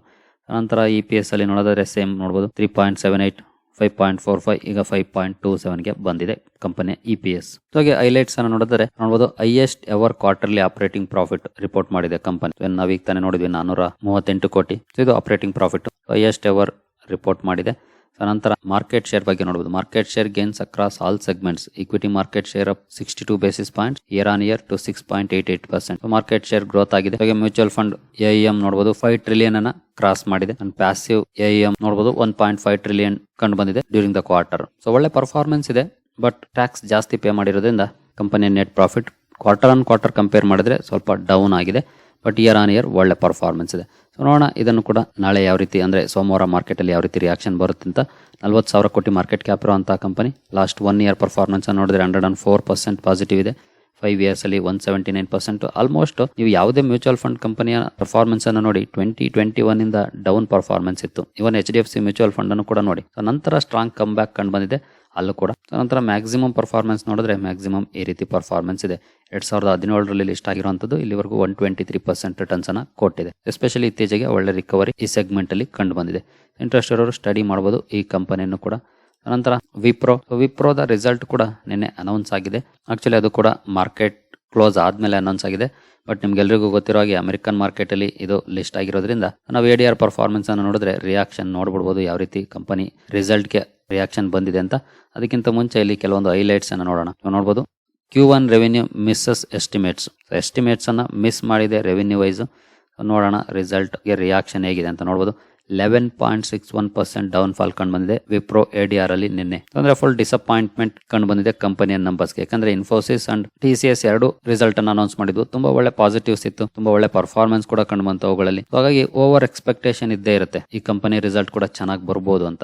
ನಂತರ ಇ ಪಿ ಎಸ್ ಅಲ್ಲಿ ನೋಡೋದಾದ್ರೆ ಸೇಮ್ ನೋಡ್ಬೋದು three point seven eight five point four five ಈಗ ಫೈವ್ ಪಾಯಿಂಟ್ ಟೂ ಸೆವೆನ್ಗೆ ಬಂದಿದೆ ಕಂಪನಿ ಇ ಪಿ ಎಸ್ ಹಾಗೆ ಹೈಲೈಟ್ಸ್ ಅನ್ನು ನೋಡಿದ್ರೆ ನೋಡಬಹುದು highest ever quarterly operating profit report ಮಾಡಿದೆ ಕಂಪನಿ. ನಾವೀಗ ತಾನೇ ನೋಡಿದ್ವಿ ನಾನೂರ ಮೂವತ್ತೆಂಟು ಕೋಟಿ. ಇದು operating profit highest ever report ಮಾಡಿದೆ. ನಂತರ ಮಾರ್ಕೆಟ್ ಶೇರ್ ಬಗ್ಗೆ ನೋಡಬಹುದು market share gains across all segments equity market share up sixty two basis point year on year to six point eight eight percent market share growth ಆಗಿದೆ. ಹಾಗೆ ಮ್ಯೂಚುವಲ್ ಫಂಡ್ ಎಂ ನೋಡಬಹುದು ಫೈವ್ ಟ್ರಿಲಿಯನ್ ಅನ್ನ ಕ್ರಾಸ್ ಮಾಡಿದೆ. ಅಂಡ್ ಪ್ಯಾಸಿವ್ ಎಂ ನೋಡಬಹುದು ಒನ್ ಪಾಯಿಂಟ್ ಫೈವ್ ಟ್ರಿಲಿಯನ್ ಕಂಡು ಬಂದಿದೆ ಡ್ಯೂರಿಂಗ್ ದ ಕ್ವಾರ್ಟರ್ ಸೊ ಒಳ್ಳೆ ಪರ್ಫಾರ್ಮೆನ್ಸ್ ಇದೆ. ಬಟ್ ಟ್ಯಾಕ್ಸ್ ಜಾಸ್ತಿ ಪೇ ಮಾಡಿರೋದ್ರಿಂದ ಕಂಪನಿಯ net profit quarter on quarter compare ಮಾಡಿದ್ರೆ ಸ್ವಲ್ಪ ಡೌನ್ ಆಗಿದೆ. ಬಟ್ ಇಯರ್ ಆನ್ ಇಯರ್ ಒಳ್ಳೆ ಪರ್ಫಾರ್ಮೆನ್ಸ್ ಇದೆ. ಸೊ ನೋಡೋಣ ಇದನ್ನು ಕೂಡ ನಾಳೆ ಯಾವ ರೀತಿ ಅಂದರೆ ಸೋಮವಾರ ಮಾರ್ಕೆಟಲ್ಲಿ ಯಾವ ರೀತಿ ರಿಯಾಕ್ಷನ್ ಬರುತ್ತೆ ಅಂತ. ನಲ್ವತ್ತು ಸಾವಿರ ಕೋಟಿ ಮಾರ್ಕೆಟ್ ಕ್ಯಾಪ್ ಇರುವಂಥ company last one year performance ನೋಡಿದ್ರೆ hundred and four percent positive ಇದೆ. ಫೈವ್ ಇಯರ್ಸ್ ಅಲ್ಲಿ one seventy nine percent almost ನೀವು ಯಾವುದೇ ಮ್ಯೂಚುವಲ್ ಫಂಡ್ ಕಂಪನಿಯ ಪರ್ಫಾರ್ಮೆನ್ಸ್ ಅನ್ನು ನೋಡಿ ಟ್ವೆಂಟಿ ಟ್ವೆಂಟಿ ಒನ್ ಇಂದ ಡೌನ್ ಪರ್ಫಾರ್ಮೆನ್ಸ್ ಇತ್ತು. Even H D F C mutual fund ಅನ್ನು ಕೂಡ ನೋಡಿ. ನಂತರ ಸ್ಟ್ರಾಂಗ್ ಕಮ್ ಬ್ಯಾಕ್ ಕಂಡು ಬಂದಿದೆ. ಅಲ್ಲೂ ಕೂಡ. ನಂತರ ಮ್ಯಾಕ್ಸಿಮಮ್ ಪರ್ಫಾರ್ಮೆನ್ಸ್ ನೋಡಿದ್ರೆ ಮ್ಯಾಕ್ಸಿಮಮ್ ಈ ರೀತಿ ಪರ್ಫಾರ್ಮೆನ್ಸ್ ಇದೆ. ಎರಡ್ ಸಾವಿರದ ಹದಿನೇಳರಲ್ಲಿ ಲಿಸ್ಟ್ ಆಗಿರುವಂತದ್ದು ಇಲ್ಲಿವರೆಗೂ one twenty three percent returns ಅನ್ನ ಕೊಟ್ಟಿದೆ. ಎಸ್ಪೆಷಲಿ ಇತ್ತೀಚೆಗೆ ಒಳ್ಳೆ ರಿಕವರಿ ಈ ಸೆಗ್ಮೆಂಟ್ ಅಲ್ಲಿ ಕಂಡು ಬಂದಿದೆ. ಇಂಟ್ರೆಸ್ಟ್ ಇರೋರು ಸ್ಟಡಿ ಮಾಡಬಹುದು ಈ ಕಂಪನಿಯನ್ನು ಕೂಡ. ನಂತರ ವಿಪ್ರೋ ವಿಪ್ರೋದ ರಿಸಲ್ಟ್ ಕೂಡ ನಿನ್ನೆ ಅನೌನ್ಸ್ ಆಗಿದೆ. ಆಕ್ಚುಲಿ ಅದು ಕೂಡ ಮಾರ್ಕೆಟ್ ಕ್ಲೋಸ್ ಆದ್ಮೇಲೆ ಅನೌನ್ಸ್ ಆಗಿದೆ. ಬಟ್ ನಿಮ್ಗೆಲ್ರಿಗೂ ಗೊತ್ತಿರೋ ಹಾಗೆ ಅಮೆರಿಕನ್ ಮಾರ್ಕೆಟ್ ಅಲ್ಲಿ ಇದು ಲಿಸ್ಟ್ ಆಗಿರೋದ್ರಿಂದ, ನಾವು ಎ ಡಿ ಆರ್ ಪರ್ಫಾರ್ಮೆನ್ಸ್ ಅನ್ನು ನೋಡಿದ್ರೆ ರಿಯಾಕ್ಷನ್ ನೋಡ್ಬಿಡ್ಬೋದು ಯಾವ ರೀತಿ ಕಂಪನಿ ರಿಸಲ್ಟ್ಗೆ ರಿಯಾಕ್ಷನ್ ಬಂದಿದೆ ಅಂತ. ಅದಕ್ಕಿಂತ ಮುಂಚೆ ಇಲ್ಲಿ ಕೆಲವೊಂದು ಹೈಲೈಟ್ಸ್ ಅನ್ನು ನೋಡೋಣ. ನೋಡ್ಬೋದು. Q one revenue misses estimates estimates ಅನ್ನ ಮಿಸ್ ಮಾಡಿದೆ ರೆವಿನ್ಯೂ ವೈಸ್ ನೋಡೋಣ ರಿಸಲ್ಟ್ಗೆ ರಿಯಾಕ್ಷನ್ ಹೇಗಿದೆ ಅಂತ ನೋಡ್ಬೋದು. Eleven point six one percent down fall ಕಂಡು ಬಂದಿದೆ. ವಿಪ್ರೋ ಎ ಡಿ ಆರ್ ಅಲ್ಲಿ ನಿನ್ನೆ. ಅಂದ್ರೆ ಫುಲ್ ಡಿಸಪಾಯಿಂಟ್ಮೆಂಟ್ ಕಂಡು ಬಂದಿದೆ ಕಂಪನಿಯ ನಂಬರ್ಸ್ಗೆ ಯಾಕಂದ್ರೆ Infosys and T C S ಎರಡು ರಿಸಲ್ಟ್ ಅನ್ನು ಅನೌನ್ಸ್ ಮಾಡಿದ್ವು. ತುಂಬಾ ಒಳ್ಳೆ ಪಾಸಿಟಿವ್ಸ್ ಇತ್ತು. ತುಂಬಾ ಒಳ್ಳೆ ಪರ್ಫಾರ್ಮೆನ್ಸ್ ಕೂಡ ಕಂಡು ಬಂತು ಅವುಗಳಲ್ಲಿ. ಹಾಗಾಗಿ ಓವರ್ ಎಕ್ಸ್ಪೆಕ್ಟೇಷನ್ ಇದ್ದೇ ಇರುತ್ತೆ. ಈ ಕಂಪನಿ ರಿಸಲ್ಟ್ ಕೂಡ ಚೆನ್ನಾಗಿ ಬರ್ಬೋದು ಅಂತ.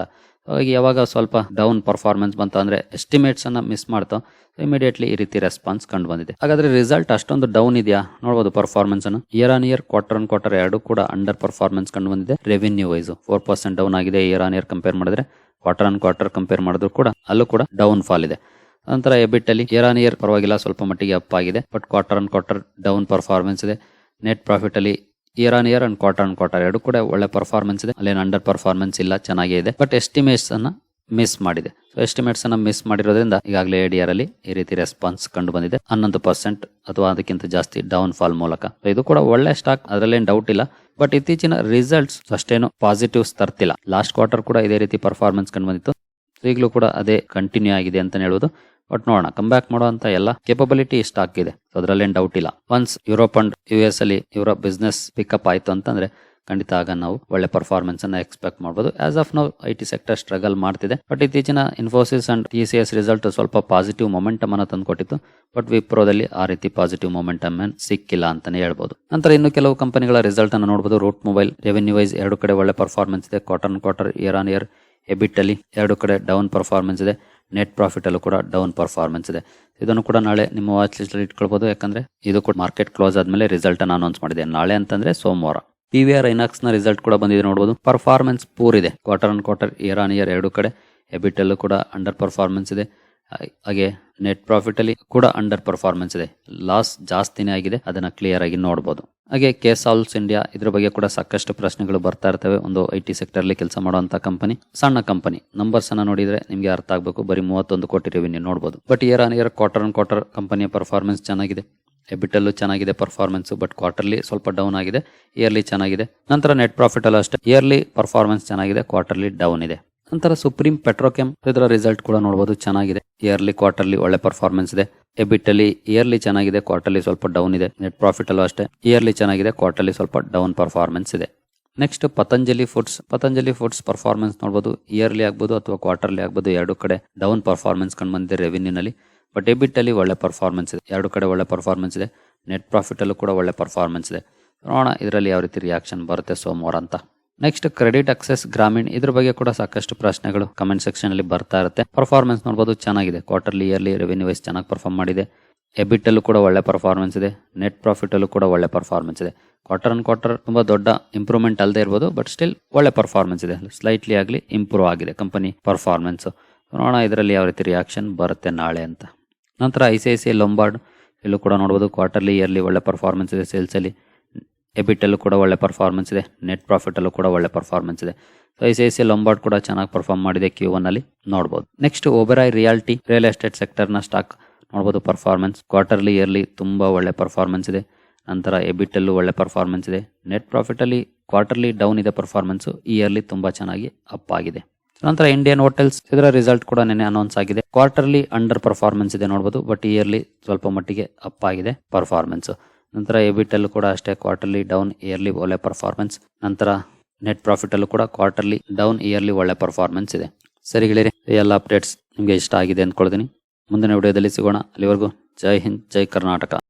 ಯಾವಾಗ ಸ್ವಲ್ಪ ಡೌನ್ ಪರ್ಫಾರ್ಮೆನ್ಸ್ ಬಂತು ಅಂದರೆ ಎಸ್ಟಿಮೇಟ್ಸನ್ನು ಮಿಸ್ ಮಾಡ್ತಾ. ಇಮಿಡಿಯೇಟ್ಲಿ ಈ ರೀತಿ ರೆಸ್ಪಾನ್ಸ್ ಕಂಡು ಬಂದಿದೆ. ಹಾಗಾದ್ರೆ ರಿಸಲ್ಟ್ ಅಷ್ಟೊಂದು ಡೌನ್ ಇದೆಯಾ? ನೋಡಬಹುದು ಪರ್ಫಾರ್ಮೆನ್ಸ್ ಅನ್ನು. Year on year quarter on quarter ಎರಡು ಕೂಡ ಅಂಡರ್ ಪರ್ಫಾರ್ಮೆನ್ಸ್ ಕಂಡು ಬಂದಿದೆ. Revenue wise four percent down ಆಗಿದೆ ಇಯರ್ ಆನ್ ಇಯರ್ ಕಂಪೇರ್ ಮಾಡಿದ್ರೆ. ಕ್ವಾರ್ಟರ್ ಆನ್ ಕ್ವಾರ್ಟರ್ ಕಂಪೇರ್ ಮಾಡಿದ್ರು ಕೂಡ ಅಲ್ಲೂ ಕೂಡ ಡೌನ್ ಫಾಲ್ ಇದೆ. ನಂತರ ಎಬಿಟ್ ಅಲ್ಲಿ ಇಯರ್ ಆನ್ ಇಯರ್ ಪರವಾಗಿಲ್ಲ, ಸ್ವಲ್ಪ ಮಟ್ಟಿಗೆ ಅಪ್ ಆಗಿದೆ. But quarter on quarter down performance ಇದೆ. ನೆಟ್ ಪ್ರಾಫಿಟ್ ಅಲ್ಲಿ year on year and quarter on quarter ಎರಡು ಕೂಡ ಒಳ್ಳೆ ಪರ್ಫಾರ್ಮೆನ್ಸ್ ಇದೆ. ಅಲ್ಲೇನು ಅಂಡರ್ ಪರ್ಫಾರ್ಮೆನ್ಸ್ ಇಲ್ಲ, ಚೆನ್ನಾಗೇ ಇದೆ. ಬಟ್ ಎಸ್ಟಿಮೇಟ್ಸ್ ಅನ್ನ ಮಿಸ್ ಮಾಡಿದೆ. ಸೊ ಎಸ್ಟಿಮೇಟ್ಸ್ ಅನ್ನ ಮಿಸ್ ಮಾಡಿರೋದ್ರಿಂದ ಈಗಾಗಲೇ ಡಿ ಅಲ್ಲಿ ಈ ರೀತಿ ರೆಸ್ಪಾನ್ಸ್ ಕಂಡು ಬಂದಿದೆ. ಹನ್ನೊಂದು ಪರ್ಸೆಂಟ್ ಅಥವಾ ಅದಕ್ಕಿಂತ ಜಾಸ್ತಿ ಡೌನ್ ಫಾಲ್ ಮೂಲಕ ಇದು ಕೂಡ ಒಳ್ಳೆ ಸ್ಟಾಕ್ ಅದರಲ್ಲೇನು ಡೌಟ್ ಇಲ್ಲ. ಬಟ್ ಇತ್ತೀಚಿನ ರಿಸಲ್ಟ್ಸ್ ಅಷ್ಟೇನು ಪಾಸಿಟಿವ್ಸ್ ತರ್ತಿಲ್ಲ. ಲಾಸ್ಟ್ ಕ್ವಾರ್ಟರ್ ಕೂಡ ಇದೇ ರೀತಿ ಪರ್ಫಾರ್ಮೆನ್ಸ್ ಕಂಡು ಬಂದಿತ್ತು. ಈಗಲೂ ಕೂಡ ಅದೇ ಕಂಟಿನ್ಯೂ ಆಗಿದೆ ಅಂತ ಹೇಳುವುದು ಬಟ್ ನೋಡೋಣ ಕಮ್ ಬ್ಯಾಕ್ ಮಾಡುವಂತ ಎಲ್ಲ ಕೇಪಬಿಲಿಟಿ ಸ್ಟಾಕ್ ಇದೆ ಸೊ ಅದ್ರಲ್ಲೇನು ಡೌಟ್ ಇಲ್ಲ. Once Europe and U S ಅಲ್ಲಿ ಯುರೋಪ್ ಬಿಸ್ನೆಸ್ ಪಿಕಪ್ ಆಯ್ತು ಅಂತಂದ್ರೆ ಖಂಡಿತ ಆಗ ನಾವು ಒಳ್ಳೆ ಪರ್ಫಾರ್ಮೆನ್ಸ್ ಅನ್ನ ಎಕ್ಸ್ಪೆಕ್ಟ್ ಮಾಡಬಹುದು ಆಸ್ ಆಫ್ ನಾವು ಐ ಟಿ ಸೆಕ್ಟರ್ ಸ್ಟ್ರಗಲ್ ಮಾಡ್ತಿದೆ. ಬಟ್ ಇತ್ತೀಚಿನ Infosys and T C S result ಸ್ವಲ್ಪ ಪಾಸಿಟಿವ್ ಮೊಮೆಂಟಮ್ ಅನ್ನ ತಂದುಕೊಟ್ಟಿತ್ತು. ಬಟ್ ವಿಪ್ರೋದಲ್ಲಿ ಆ ರೀತಿ ಪಾಸಿಟಿವ್ ಮೊಮೆಂಟಮ್ ಸಿಕ್ಕಿಲ್ಲ ಅಂತಾನೆ ಹೇಳ್ಬೋದು. ನಂತರ ಇನ್ನು ಕೆಲವು ಕಂಪನಿಗಳ ರಿಸಲ್ಟ್ ಅನ್ನು ನೋಡಬಹುದು ರೂಟ್ ಮೊಬೈಲ್ ರೆವೆನ್ಯೂ ವೈಸ್ ಎರಡು ಕಡೆ ಒಳ್ಳೆ ಪರ್ಫಾರ್ಮೆನ್ಸ್ ಇದೆ. Quarter quarter year on year EBIT ಅಲ್ಲಿ ಎರಡು ಕಡೆ ಡೌನ್ ಪರ್ಫಾರ್ಮೆನ್ಸ್ ಇದೆ. ನೆಟ್ ಪ್ರಾಫಿಟ್ ಅಲ್ಲೂ ಕೂಡ ಡೌನ್ ಪರ್ಫಾರ್ಮೆನ್ಸ್ ಇದೆ. ಇದನ್ನು ಕೂಡ ನಾಳೆ ನಿಮ್ಮ ವಾಚ್ ಲಿಸ್ಟ್ ಅಲ್ಲಿ ಇಟ್ಕೊಳ್ಬಹುದು ಯಾಕಂದ್ರೆ ಇದು ಕೂಡ ಮಾರ್ಕೆಟ್ ಕ್ಲೋಸ್ ಆದ್ಮೇಲೆ ರಿಸಲ್ಟ್ ಅನ್ನು ಅನೌನ್ಸ್ ಮಾಡಿದೆ ನಾಳೆ ಅಂತಂದ್ರೆ ಸೋಮವಾರ. ಪಿ ವಿ ಆರ್ ಐನಾಕ್ಸ್ನ ರಿಸಲ್ಟ್ ಕೂಡ ಬಂದಿದೆ ನೋಡಬಹುದು ಪರ್ಫಾರ್ಮೆನ್ಸ್ ಪೂರ್ ಇದೆ. Quarter on quarter year on year ಎರಡು ಕಡೆ. ಎಬಿಟ್ ಅಲ್ಲೂ ಕೂಡ ಅಂಡರ್ ಪರ್ಫಾರ್ಮೆನ್ಸ್ ಇದೆ. ಹಾಗೆ ನೆಟ್ ಪ್ರಾಫಿಟ್ ಅಲ್ಲಿ ಕೂಡ ಅಂಡರ್ ಪರ್ಫಾರ್ಮೆನ್ಸ್ ಇದೆ. ಲಾಸ್ ಜಾಸ್ತಿನೇ ಆಗಿದೆ. ಅದನ್ನ ಕ್ಲಿಯರ್ ಆಗಿ ನೋಡಬಹುದು ಹಾಗೆ ಕೆ ಸಾಲ್ಸ್ ಇಂಡಿಯಾ ಇದ್ರ ಬಗ್ಗೆ ಕೂಡ ಸಾಕಷ್ಟು ಪ್ರಶ್ನೆಗಳು ಬರ್ತಾ ಇರ್ತವೆ. ಒಂದು ಐ ಟಿ ಸೆಕ್ಟರ್ ಅಲ್ಲಿ ಕೆಲಸ ಮಾಡುವಂತ ಕಂಪನಿ ಸಣ್ಣ ಕಂಪನಿ ನಂಬರ್ಸ್ ಅನ್ನ ನೋಡಿದ್ರೆ ನಿಮ್ಗೆ ಅರ್ಥ ಆಗಬೇಕು. ಬರೀ ಮೂವತ್ತೊಂದು ಕೋಟಿ ರೆವಿನ್ಯೂ ನೋಡಬಹುದು but year on year quarter on quarter ಕಂಪನಿಯ ಪರ್ಫಾರ್ಮೆನ್ಸ್ ಚೆನ್ನಾಗಿದೆ. ಎಬಿಟಲ್ಲೂ ಚೆನ್ನಾಗಿದೆ ಪರ್ಫಾರ್ಮೆನ್ಸ್ ಬಟ್ ಕ್ವಾರ್ಟರ್ಲಿ ಸ್ವಲ್ಪ ಡೌನ್ ಆಗಿದೆ. ಇಯರ್ಲಿ ಚೆನ್ನಾಗಿದೆ. ನಂತರ ನೆಟ್ ಪ್ರಾಫಿಟ್ ಅಲ್ಲೂ ಅಷ್ಟೇ. ಇಯರ್ಲಿ ಪರ್ಫಾರ್ಮೆನ್ಸ್ ಚೆನ್ನಾಗಿದೆ ಕ್ವಾರ್ಟರ್ಲಿ ಡೌನ್ ಇದೆ. ನಂತರ ಸುಪ್ರೀಂ ಪೆಟ್ರೋಕೆಮ್ ಇದರ ರಿಸಲ್ಟ್ ಕೂಡ ನೋಡಬಹುದು ಚೆನ್ನಾಗಿದೆ. ಇಯರ್ಲಿ ಕ್ವಾರ್ಟರ್ಲಿ ಒಳ್ಳೆ ಪರ್ಫಾರ್ಮೆನ್ಸ್ ಇದೆ. ಎಬಿಟ್ ಅಲ್ಲಿ ಇಯರ್ಲಿ ಚೆನ್ನಾಗಿದೆ ಕ್ವಾರ್ಟರ್ಲಿ ಸ್ವಲ್ಪ ಡೌನ್ ಇದೆ. ನೆಟ್ ಪ್ರಾಫಿಟ್ ಅಲ್ಲೂ ಅಷ್ಟೇ. ಇಯರ್ಲಿ ಚೆನ್ನಾಗಿದೆ ಕ್ವಾರ್ಟರ್ಲಿ ಸ್ವಲ್ಪ ಡೌನ್ ಪರ್ಫಾರ್ಮೆನ್ಸ್ ಇದೆ. Next Patanjali foods Patanjali foods performance ನೋಡಬಹುದು ಇಯರ್ಲಿ ಆಗ್ಬೋದು ಅಥವಾ ಕ್ವಾರ್ಟರ್ಲಿ ಆಗ್ಬೋದು, ಎರಡು ಕಡೆ ಡೌನ್ ಪರ್ಫಾರ್ಮೆನ್ಸ್ ಕಂಡು ಬಂದಿದೆ ರೆವಿನ್ಯೂನಲ್ಲಿ ಬಟ್ ಎಬಿಟ್ ಅಲ್ಲಿ ಒಳ್ಳೆ ಪರ್ಫಾರ್ಮೆನ್ಸ್ ಇದೆ. ಎರಡು ಕಡೆ ಒಳ್ಳೆ ಪರ್ಫಾರ್ಮೆನ್ಸ್ ಇದೆ. ನೆಟ್ ಪ್ರಾಫಿಟ್ ಅಲ್ಲೂ ಕೂಡ ಒಳ್ಳೆ ಪರ್ಫಾರ್ಮೆನ್ಸ್ ಇದೆ. ನೋಡೋಣ ಇದರಲ್ಲಿ ಯಾವ ರೀತಿ ರಿಯಾಕ್ಷನ್ ಬರುತ್ತೆ ಸೋಮವಾರ ಅಂತ. ನೆಕ್ಸ್ಟ್ ಕ್ರೆಡಿಟ್ ಅಕ್ಸೆಸ್ ಗ್ರಾಮೀಣ್ ಇದ್ರ ಬಗ್ಗೆ ಕೂಡ ಸಾಕಷ್ಟು ಪ್ರಶ್ನೆಗಳು ಕಮೆಂಟ್ ಸೆಕ್ಷನ್ ಅಲ್ಲಿ ಬರ್ತಾ ಇರುತ್ತೆ. ಪರ್ಫಾರ್ಮೆನ್ಸ್ ನೋಡಬಹುದು ಚೆನ್ನಾಗಿದೆ. ಕ್ವಾರ್ಟರ್ಲಿ ಇಯರ್ಲಿ ರೆವೆನ್ಯೂ ವೈಸ್ ಚೆನ್ನಾಗಿ ಪರ್ಫಾರ್ಮ್ ಮಾಡಿದೆ. ಎಬಿಟ್ ಅಲ್ಲೂ ಕೂಡ ಒಳ್ಳೆ ಪರ್ಫಾರ್ಮೆನ್ಸ್ ಇದೆ. ನೆಟ್ ಪ್ರಾಫಿಟ್ ಅಲ್ಲೂ ಕೂಡ ಒಳ್ಳೆ ಪರ್ಫಾರ್ಮೆನ್ಸ್ ಇದೆ. ಕ್ವಾರ್ಟರ್ ಅನ್ ಕ್ವಾರ್ಟರ್ ತುಂಬಾ ದೊಡ್ಡ ಇಂಪ್ರೂವ್ಮೆಂಟ್ ಅಲ್ಲದೆ ಇರ್ಬೋದು ಬಟ್ ಸ್ಟಿಲ್ ಒಳ್ಳೆ ಪರ್ಫಾರ್ಮೆನ್ಸ್ ಇದೆ. ಸ್ಲೈಟ್ಲಿ ಆಗಲಿ ಇಂಪ್ರೂವ್ ಆಗಿದೆ ಕಂಪನಿ ಪರ್ಫಾರ್ಮೆನ್ಸ್ ನೋಡೋಣ ಇದರಲ್ಲಿ ಯಾವ ರೀತಿ ರಿಯಾಕ್ಷನ್ ಬರುತ್ತೆ ನಾಳೆ ಅಂತ. ನಂತರ I C I C Lombard ಇಲ್ಲೂ ಕೂಡ ನೋಡಬಹುದು ಕ್ವಾರ್ಟರ್ಲಿ ಇಯರ್ಲಿ ಒಳ್ಳೆ ಪರ್ಫಾರ್ಮೆನ್ಸ್ ಇದೆ ಸೇಲ್ಸ್ ಅಲ್ಲಿ ಎಬಿಟ್ ಅಲ್ಲೂ ಕೂಡ ಒಳ್ಳೆ ಪರ್ಫಾರ್ಮೆನ್ಸ್ ಇದೆ ನೆಟ್ ಪ್ರಾಫಿಟಲ್ಲೂ ಕೂಡ ಒಳ್ಳೆ ಪರ್ಫಾರ್ಮೆನ್ಸ್ ಇದೆ. So I C I C Lombard ಕೂಡ ಚೆನ್ನಾಗಿ ಪರ್ಫಾರ್ಮ್ ಮಾಡಿದೆ ಕ್ಯೂ ಒನ್ ಅಲ್ಲಿ ನೋಡಬಹುದು next Oberoi realty real estate ಸೆಕ್ಟರ್ನ stock ನೋಡಬಹುದು ಪರ್ಫಾರ್ಮೆನ್ಸ್ ಕ್ವಾರ್ಟರ್ಲಿ ಇಯರ್ಲಿ ತುಂಬಾ ಒಳ್ಳೆ ಪರ್ಫಾರ್ಮೆನ್ಸ್ ಇದೆ. ನಂತರ ಎಬಿಟಲ್ಲೂ ಒಳ್ಳೆ ಪರ್ಫಾರ್ಮೆನ್ಸ್ ಇದೆ. ನೆಟ್ ಪ್ರಾಫಿಟಲ್ಲಿ ಕ್ವಾರ್ಟರ್ಲಿ ಡೌನ್ ಇದೆ ಪರ್ಫಾರ್ಮೆನ್ಸು ಇಯರ್ಲಿ ತುಂಬಾ ಚೆನ್ನಾಗಿ ಅಪ್ ಆಗಿದೆ. ನಂತರ ಇಂಡಿಯನ್ ಹೋಟೆಲ್ಸ್ ಇದರ ರಿಸಲ್ಟ್ ಕೂಡ ನಿನ್ನೆ ಅನೌನ್ಸ್ ಆಗಿದೆ. ಕ್ವಾರ್ಟರ್ಲಿ ಅಂಡರ್ ಪರ್ಫಾರ್ಮೆನ್ಸ್ ಇದೆ ನೋಡಬಹುದು ಬಟ್ ಇಯರ್ಲಿ ಸ್ವಲ್ಪ ಮಟ್ಟಿಗೆ ಅಪ್ ಆಗಿದೆ ಪರ್ಫಾರ್ಮೆನ್ಸ್ ನಂತರ ಎಬಿಟಲ್ಲೂ ಕೂಡ ಅಷ್ಟೇ ಕ್ವಾರ್ಟರ್ಲಿ ಡೌನ್ ಇಯರ್ಲಿ ಒಳ್ಳೆ ಪರ್ಫಾರ್ಮೆನ್ಸ್ ನಂತರ ನೆಟ್ ಪ್ರಾಫಿಟ್ ಅಲ್ಲೂ ಕೂಡ ಕ್ವಾರ್ಟರ್ಲಿ ಡೌನ್ ಇಯರ್ಲಿ ಒಳ್ಳೆ ಪರ್ಫಾರ್ಮೆನ್ಸ್ ಇದೆ. ಸರಿ ಈ ಎಲ್ಲ ಅಪ್ಡೇಟ್ಸ್ ನಿಮಗೆ ಇಷ್ಟ ಆಗಿದೆ ಅಂದ್ಕೊಳ್ತೀನಿ. ಮುಂದಿನ ವಿಡಿಯೋದಲ್ಲಿ ಸಿಗೋಣ. ಅಲ್ಲಿವರೆಗೂ ಜೈ ಹಿಂದ್, ಜೈ ಕರ್ನಾಟಕ.